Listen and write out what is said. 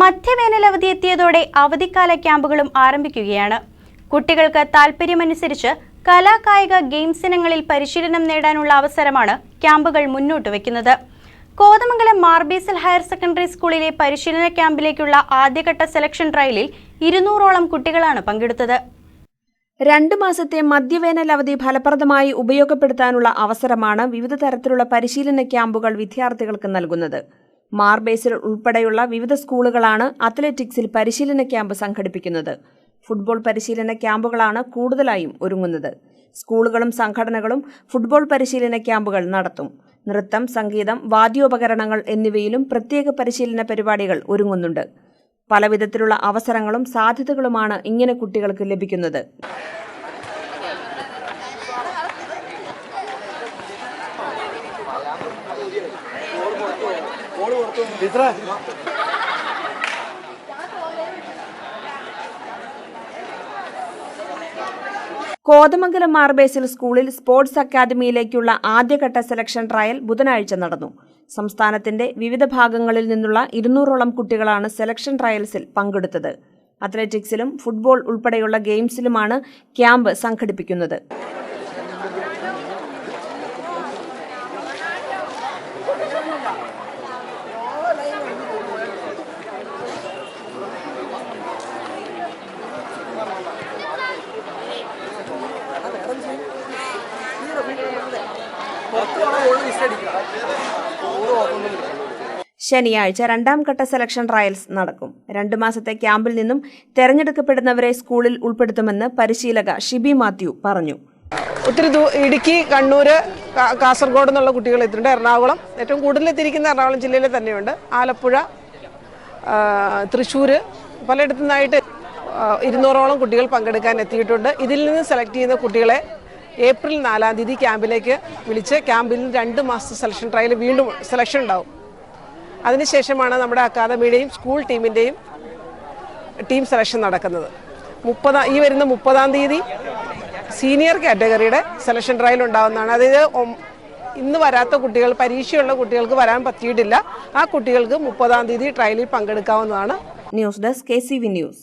മധ്യവേനൽ അവധി എത്തിയതോടെ അവധിക്കാല ക്യാമ്പുകളും ആരംഭിക്കുകയാണ്. കുട്ടികൾക്ക് താൽപ്പര്യമനുസരിച്ച് കലാകായിക ഗെയിംസ് ഇനങ്ങളിൽ പരിശീലനം നേടാനുള്ള അവസരമാണ് ക്യാമ്പുകൾ മുന്നോട്ട് വയ്ക്കുന്നത് കോതമംഗലം മാർബീസൽ ഹയർ സെക്കൻഡറി സ്കൂളിലെ പരിശീലന ക്യാമ്പിലേക്കുള്ള ആദ്യഘട്ട സെലക്ഷൻ ട്രയലിൽ ഇരുന്നൂറോളം കുട്ടികളാണ് പങ്കെടുത്തത്. രണ്ടു മാസത്തെ മധ്യവേനൽ അവധി ഫലപ്രദമായി ഉപയോഗപ്പെടുത്താനുള്ള അവസരമാണ് വിവിധ തരത്തിലുള്ള പരിശീലന ക്യാമ്പുകൾ വിദ്യാർത്ഥികൾക്ക് നൽകുന്നത്. മാർബേസിൽ ഉൾപ്പെടെയുള്ള വിവിധ സ്കൂളുകളാണ് അത്ലറ്റിക്സിൽ പരിശീലന ക്യാമ്പ് സംഘടിപ്പിക്കുന്നത്. ഫുട്ബോൾ പരിശീലന ക്യാമ്പുകളാണ് കൂടുതലായും ഒരുങ്ങുന്നത്. സ്കൂളുകളും സംഘടനകളും ഫുട്ബോൾ പരിശീലന ക്യാമ്പുകൾ നടത്തും. നൃത്തം സംഗീതം വാദ്യോപകരണങ്ങൾ എന്നിവയിലും പ്രത്യേക പരിശീലന പരിപാടികൾ ഒരുങ്ങുന്നുണ്ട്. പലവിധത്തിലുള്ള അവസരങ്ങളും സാധ്യതകളുമാണ് ഇങ്ങനെ കുട്ടികൾക്ക് ലഭിക്കുന്നത്. കോതമംഗലം മാർബേസിൽ സ്കൂളിൽ സ്പോർട്സ് അക്കാദമിയിലേക്കുള്ള ആദ്യഘട്ട സെലക്ഷൻ ട്രയൽ ബുധനാഴ്ച നടന്നു. സംസ്ഥാനത്തിന്റെ വിവിധ ഭാഗങ്ങളിൽ നിന്നുള്ള ഇരുന്നൂറോളം കുട്ടികളാണ് സെലക്ഷൻ ട്രയൽസിൽ പങ്കെടുത്തത്. അത്ലറ്റിക്സിലും ഫുട്ബോൾ ഉൾപ്പെടെയുള്ള ഗെയിംസിലുമാണ് ക്യാമ്പ് സംഘടിപ്പിക്കുന്നത്. ശനിയാഴ്ച രണ്ടാം ഘട്ട സെലക്ഷൻ ട്രയൽസ് നടക്കും. രണ്ടു മാസത്തെ ക്യാമ്പിൽ നിന്നും തെരഞ്ഞെടുക്കപ്പെടുന്നവരെ സ്കൂളിൽ ഉൾപ്പെടുത്തുമെന്ന് പരിശീലക ഷിബി മാത്യു പറഞ്ഞു. ഒത്തിരി ഇടുക്കി കണ്ണൂർ കാസർഗോഡ് എന്നുള്ള കുട്ടികൾ എത്തിയിട്ടുണ്ട്. എറണാകുളം ഏറ്റവും കൂടുതൽ എത്തിയിരിക്കുന്ന എറണാകുളം ജില്ലയിൽ തന്നെയുണ്ട്. ആലപ്പുഴ തൃശ്ശൂർ പലയിടത്തു നിന്നായിട്ട് ഇരുന്നൂറോളം കുട്ടികൾ പങ്കെടുക്കാൻ എത്തിയിട്ടുണ്ട്. ഇതിൽ നിന്ന് സെലക്ട് ചെയ്യുന്ന കുട്ടികളെ ഏപ്രിൽ നാലാം തീയതി ക്യാമ്പിലേക്ക് വിളിച്ച് ക്യാമ്പിൽ രണ്ട് മാസത്തെ സെലക്ഷൻ ട്രയൽ വീണ്ടും സെലക്ഷൻ ഉണ്ടാവും. അതിനുശേഷമാണ് നമ്മുടെ അക്കാദമിയുടെയും സ്കൂൾ ടീമിന്റെയും ടീം സെലക്ഷൻ നടക്കുന്നത്. മുപ്പതാം ഈ വരുന്ന മുപ്പതാം തീയതി സീനിയർ കാറ്റഗറിയുടെ സെലക്ഷൻ ട്രയൽ ഉണ്ടാവുന്നതാണ്. അതായത് ഇന്ന് വരാത്ത കുട്ടികൾ പരീക്ഷയുള്ള കുട്ടികൾക്ക് വരാൻ പറ്റിയിട്ടില്ല. ആ കുട്ടികൾക്ക് മുപ്പതാം തീയതി ട്രയലിൽ പങ്കെടുക്കാവുന്നതാണ്. News desk K C V news.